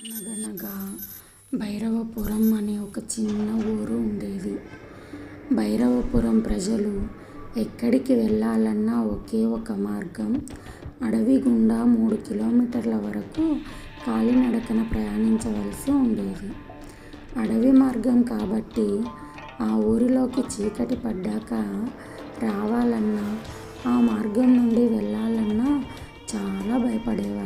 అనగనగా భైరవపురం అనే ఒక చిన్న ఊరు ఉండేది. భైరవపురం ప్రజలు ఎక్కడికి వెళ్ళాలన్నా ఒకే ఒక మార్గం అడవి గుండా మూడు కిలోమీటర్ల వరకు కాలినడకన ప్రయాణించవలసి ఉండేది. అడవి మార్గం కాబట్టి ఆ ఊరిలోకి చీకటి పడ్డాక రావాలన్నా ఆ మార్గం నుండి వెళ్ళాలన్నా చాలా భయపడేవారు.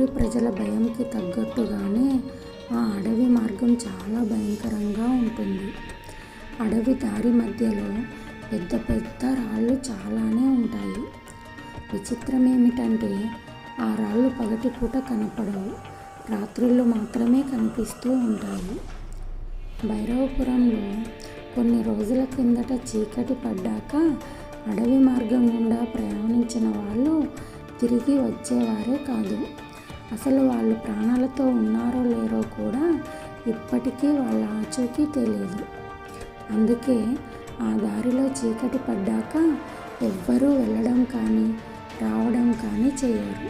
ఊరి ప్రజల భయంకి తగ్గట్టుగానే ఆ అడవి మార్గం చాలా భయంకరంగా ఉంటుంది. అడవి దారి మధ్యలో పెద్ద పెద్ద రాళ్ళు చాలానే ఉంటాయి. విచిత్రం ఏమిటంటే ఆ రాళ్ళు పగటిపూట కనపడవు. రాత్రుల్లో మాత్రమే కనిపిస్తూ ఉంటాయి. భైరవపురంలో కొన్ని రోజుల కిందట చీకటి పడ్డాక అడవి మార్గం గుండా ప్రయాణించిన వాళ్ళు తిరిగి వచ్చేవారే కాదు. అసలు వాళ్ళు ప్రాణాలతో ఉన్నారో లేరో కూడా ఇప్పటికీ వాళ్ళ ఆచూకీ తెలియదు అందుకే ఆ దారిలో చీకటి పడ్డాక ఎవ్వరూ వెళ్ళడం కానీ రావడం కానీ చేయరు.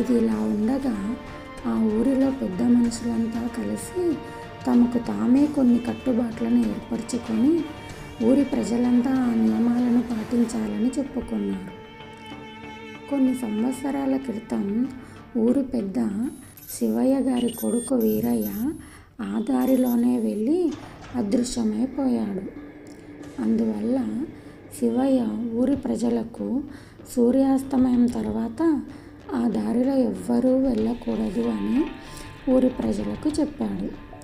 ఇది ఇలా ఉండగా ఆ ఊరిలో పెద్ద మనుషులంతా కలిసి తమకు తామే కొన్ని కట్టుబాట్లను ఏర్పరచుకొని ఊరి ప్రజలంతా ఆ నియమాలను పాటించాలని చెప్పుకున్నారు. కొన్ని సంవత్సరాల క్రితం ఊరి పెద్ద శివయ్య గారి కొడుకు వీరయ్య ఆ దారిలోనే వెళ్ళి అదృశ్యమైపోయాడు. అందువల్ల శివయ్య ఊరి ప్రజలకు సూర్యాస్తమయం తర్వాత ఆ దారిలో ఎవ్వరూ వెళ్ళకూడదు అని ఊరి ప్రజలకు చెప్పాడు.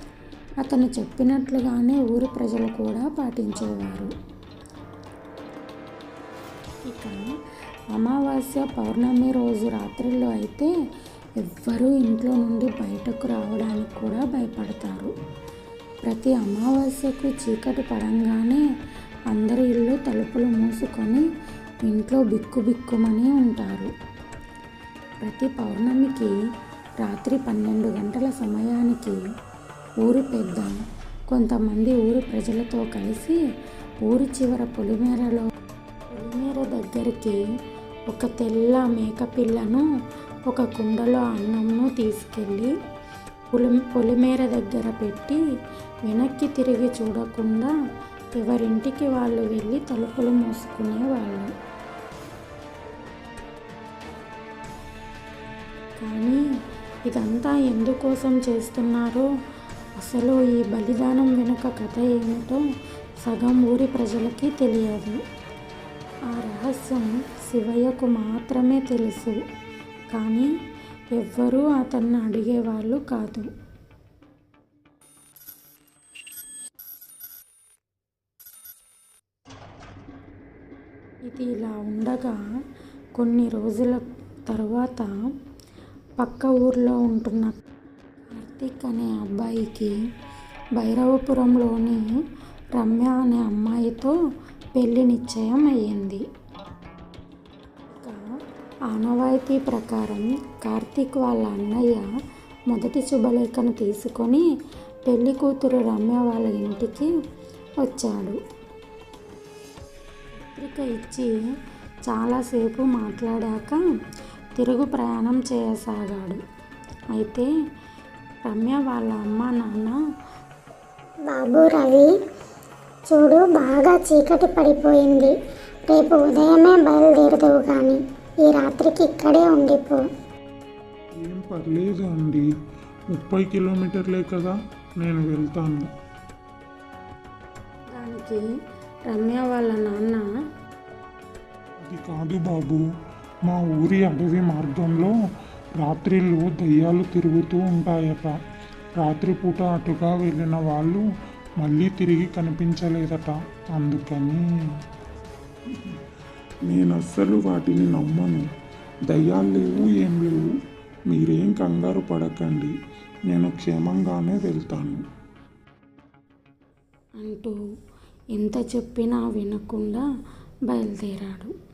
అతను చెప్పినట్లుగానే ఊరి ప్రజలు కూడా పాటించేవారు. ఇక అమావాస్య పౌర్ణమి రోజు రాత్రిలో అయితే ఎవ్వరూ ఇంట్లో నుండి బయటకు రావడానికి కూడా భయపడతారు. ప్రతి అమావాస్యకు చీకటి పడంగానే అందరి ఇల్లు తలుపులు మూసుకొని ఇంట్లో బిక్కు బిక్కుమని ఉంటారు. ప్రతి పౌర్ణమికి రాత్రి పన్నెండు గంటల సమయానికి ఊరి పెద్ద కొంతమంది ఊరు ప్రజలతో కలిసి ఊరి చివర పొలిమేరలో పొలిమేర దగ్గరికి ఒక తెల్ల మేకపిల్లను ఒక కుండలో అన్నంను తీసుకెళ్ళి పొలి పొలిమేర దగ్గర పెట్టి వెనక్కి తిరిగి చూడకుండా ఎవరింటికి వాళ్ళు వెళ్ళి తలుపులు మూసుకునేవాళ్ళు. కానీ ఇదంతా ఎందుకోసం చేస్తున్నారో అసలు ఈ బలిదానం వెనుక కథ ఏమిటో సగం ఊరి ప్రజలకి తెలియదు. ఆ రహస్యం శివయ్యకు మాత్రమే తెలుసు. కానీ ఎవ్వరూ అతన్ని అడిగేవాళ్ళు కాదు. ఇది ఇలా ఉండగా కొన్ని రోజుల తర్వాత పక్క ఊర్లో ఉంటున్న కార్తీక్ అనే అబ్బాయికి భైరవపురంలోని రమ్య అనే అమ్మాయితో పెళ్ళి నిశ్చయం అయ్యింది ఆనవాయితీ ప్రకారం కార్తీక్ వాళ్ళ అన్నయ్య మొదటి శుభలేఖను తీసుకొని పెళ్ళి కూతురు రమ్య వాళ్ళ ఇంటికి వచ్చాడు. పత్రిక ఇచ్చి చాలాసేపు మాట్లాడాక తిరుగు ప్రయాణం చేయసాగాడు. అయితే రమ్య వాళ్ళ అమ్మ నాన్న బాబు రవి చూడు బాగా చీకటి పడిపోయింది. రేపు ఉదయమే బయలుదేరుదువు కానీ ఈ రాత్రికి ఇక్కడే ఉండిపో. ఏం పర్లేదు అండి. ముప్పై కిలోమీటర్లే కదా నేను వెళ్తాను. దానికి రమ్య వాళ్ళ నాన్న అది కాదు బాబు. మా ఊరి అడవి మార్గంలో రాత్రిళ్ళు దయ్యాలు తిరుగుతూ ఉంటాయట. రాత్రిపూట అటుగా వెళ్ళిన వాళ్ళు మళ్ళీ తిరిగి కనిపించలేదట. అందుకని నేను అస్సలు వాటిని నమ్మను. దయ్యాలు లేవు ఏం లేవు. మీరేం కంగారు పడకండి. నేను క్షేమంగానే వెళ్తాను. అంటూ ఎంత చెప్పినా వినకుండా బయలుదేరాడు.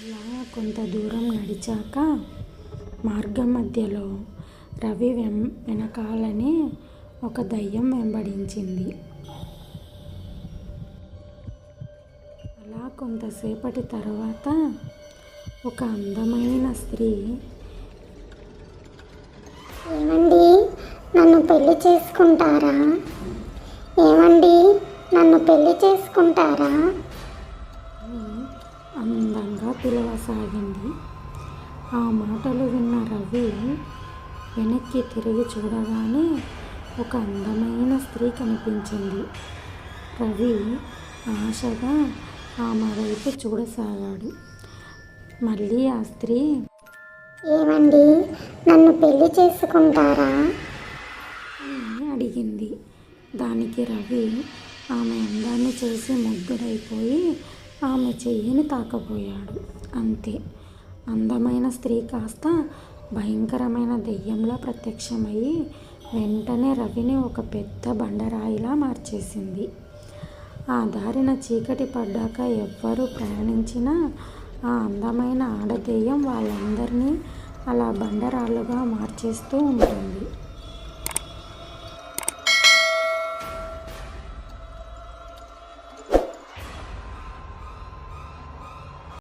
అలా కొంత దూరం నడిచాక మార్గం మధ్యలో రవి వెం వెనకాలని ఒక దయ్యం వెంబడించింది. అలా కొంతసేపటి తర్వాత ఒక అందమైన స్త్రీ ఏమండి నన్ను పెళ్ళి చేసుకుంటారా? ఏమండి నన్ను పెళ్ళి చేసుకుంటారా? అందంగా పిలవసాగింది. ఆ మాటలు విన్న రవి వెనక్కి తిరిగి చూడగానే ఒక అందమైన స్త్రీ కనిపించింది. రవి ఆశగా ఆమె వైపు చూడసాగాడు. మళ్ళీ ఆ స్త్రీ ఏమండి నన్ను పెళ్ళి చేసుకుంటారా? అని అడిగింది. దానికి రవి ఆమె అందాన్ని చూసి ముగ్ధుడైపోయి ఆమె చెయ్యిని తాకపోయాడు. అంతే. అందమైన స్త్రీ కాస్త భయంకరమైన దెయ్యంలా ప్రత్యక్షమయ్యి వెంటనే రవిని ఒక పెద్ద బండరాయిలా మార్చేసింది. ఆ దారిన చీకటి పడ్డాక ఎవ్వరూ ప్రయాణించినా ఆ అందమైన ఆడదెయ్యం వాళ్ళందరినీ అలా బండరాళ్ళుగా మార్చేస్తూ ఉంటుంది.